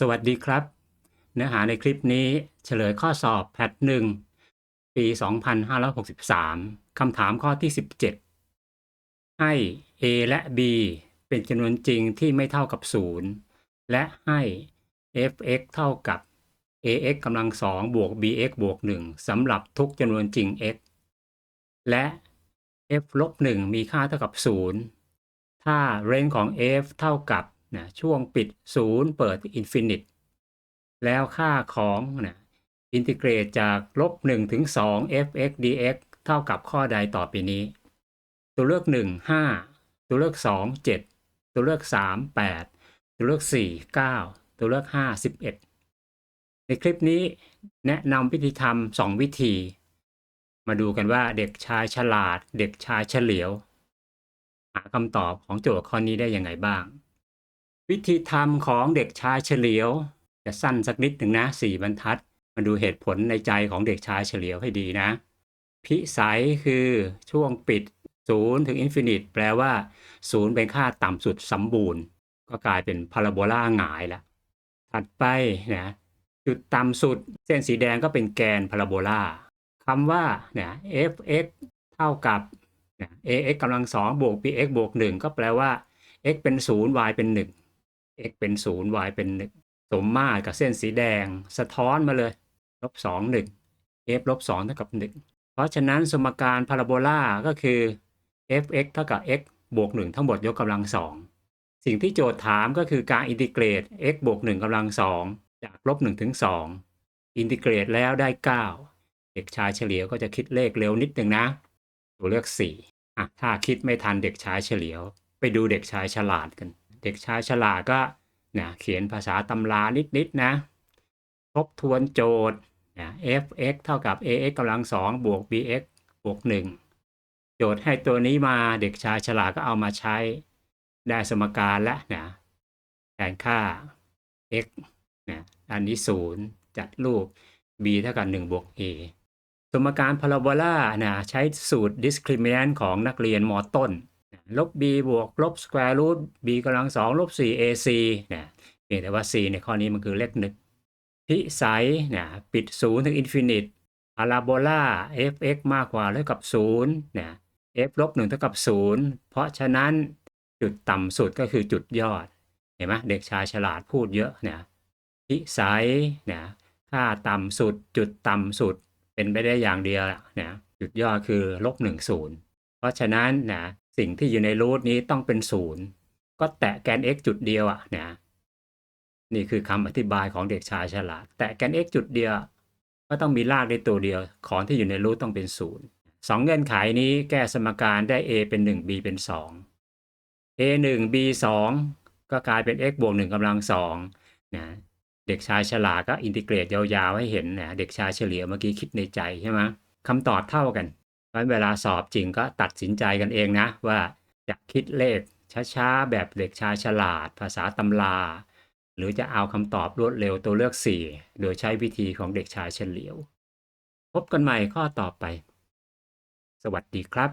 สวัสดีครับ เนื้อหาในคลิปนี้เฉลยข้อสอบแพทหนึ่งปี 2563 คำถามข้อที่ 17 ให้ a และ b เป็นจำนวนจริงที่ไม่เท่ากับ 0 และให้ f(x) เท่ากับ ax กำลังสองบวก bx บวก 1สำหรับทุกจำนวนจริง x และ f ลบ1มีค่าเท่ากับ 0 ถ้า range ของ f เท่ากับ นะช่วงปิด0เปิด infinite แล้วค่าของนะอินทิเกรตจากลบ1ถึง2 f(x) dx เท่ากับข้อใดต่อไปนี้ ตัวเลือก 1 5 ตัวเลือก 2 7 ตัวเลือก 3 8 ตัวเลือก 4 9 ตัวเลือก 5 11 ในคลิปนี้แนะนำวิธีทำ2วิธี มาดูกันว่าเด็กชายฉลาด เด็กชายเฉลียว หาคำตอบของโจทย์ข้อนี้ได้ยังไงบ้าง วิธีทำของเด็กชายเฉลียว จะสั้นสักนิดหนึ่งนะสี่บรรทัด มาดูเหตุผลในใจของเด็กชายเฉลียวให้ดีนะ พิสัยคือช่วงปิด0ถึงอินฟินิตแปลว่า0เป็นค่าต่ำสุดสมบูรณ์ ก็กลายเป็นพาราโบลาหงายแล้วถัดไปนะจุดต่ำสุด เส้นสีแดงก็เป็นแกนพาราโบลาคำว่าเนี่ย f(x) เท่ากับ ax กำลังสองบวก bx บวก1ก็แปลว่า x เป็น 0 y เป็น 1 x เป็น0 y เป็น1สมมาตรกับเส้นสีแดง สะท้อนมาเลยลบ2 1 f ลบ2เท่ากับ1เพราะฉะนั้นสมการพาราโบลาก็คือ f(x) เท่ากับ x บวก1ทั้งหมดยกกำลังสองสิ่งที่โจทย์ถามก็คือการอินทิเกรต x บวก1กำลังสองจากลบ1ถึง2อินทิเกรตแล้วได้9เด็กชายเฉลียวก็จะคิดเลขเร็วนิดหนึ่งนะ ตัวเลือก4อะถ้าคิดไม่ทันเด็กชายเฉลียว ไปดูเด็กชายฉลาดกัน เด็กชายฉลาดก็นะเขียนภาษาตำรานิดๆนะทบทวนโจทย์นะ f(x) เท่ากับ ax กำลังสองบวก bx บวก1โจทย์ให้ตัวนี้มาเด็กชายฉลาดก็เอามาใช้ได้สมการแล้วนะแทนค่า x นะอันนี้0จัดรูป b เท่ากับ1บวก a สมการพาราโบลานะใช้สูตร discriminant ของนักเรียนมต้น ลบ b บวกลบ square root b กำลังสองลบ 4 ac นะเพียงแต่ว่า c ในข้อนี้มันคือเลขหนึ่งพิสัยนะปิด0ถึง infinite พาราโบลา f(x) มากกว่าเท่ากับ0นะ f ลบ1เท่ากับ 0 เพราะฉะนั้นจุดต่ำสุดก็คือจุดยอด เห็นไหมเด็กชายฉลาดพูดเยอะนะพิสัยนะค่าต่ำสุดจุดต่ำสุดเป็นไปได้อย่างเดียวนะจุดยอดคือลบ1 0 เพราะฉะนั้นนะ สิ่งที่อยู่ในรูทนี้ต้องเป็น0ก็แตะแกน x จุดเดียวอะนะนี่คือคำอธิบายของเด็กชายฉลาด แตะแกน x จุดเดียว ก็ต้องมีรากในตัวเดียว ของที่อยู่ในรูทต้องเป็นศูนย์สองเงื่อนไขนี้แก้สมการได้ a เป็น 1 b เป็น 2 a 1 b 2ก็กลายเป็น x บวก1กำลัง2นะเด็กชายฉลาดก็อินทิเกรตยาวๆให้เห็นนะเด็กชายเฉลียวเมื่อกี้คิดในใจใช่ไหมคำตอบเท่ากัน เพราะเวลาสอบจริงก็ตัดสินใจกันเองนะ ว่าจะคิดเลขช้าๆ แบบเด็กชายฉลาด ภาษาตำรา หรือจะเอาคำตอบรวดเร็วตัวเลือก 4 โดยใช้วิธีของเด็กชายเฉลียว พบกันใหม่ข้อต่อไป สวัสดีครับ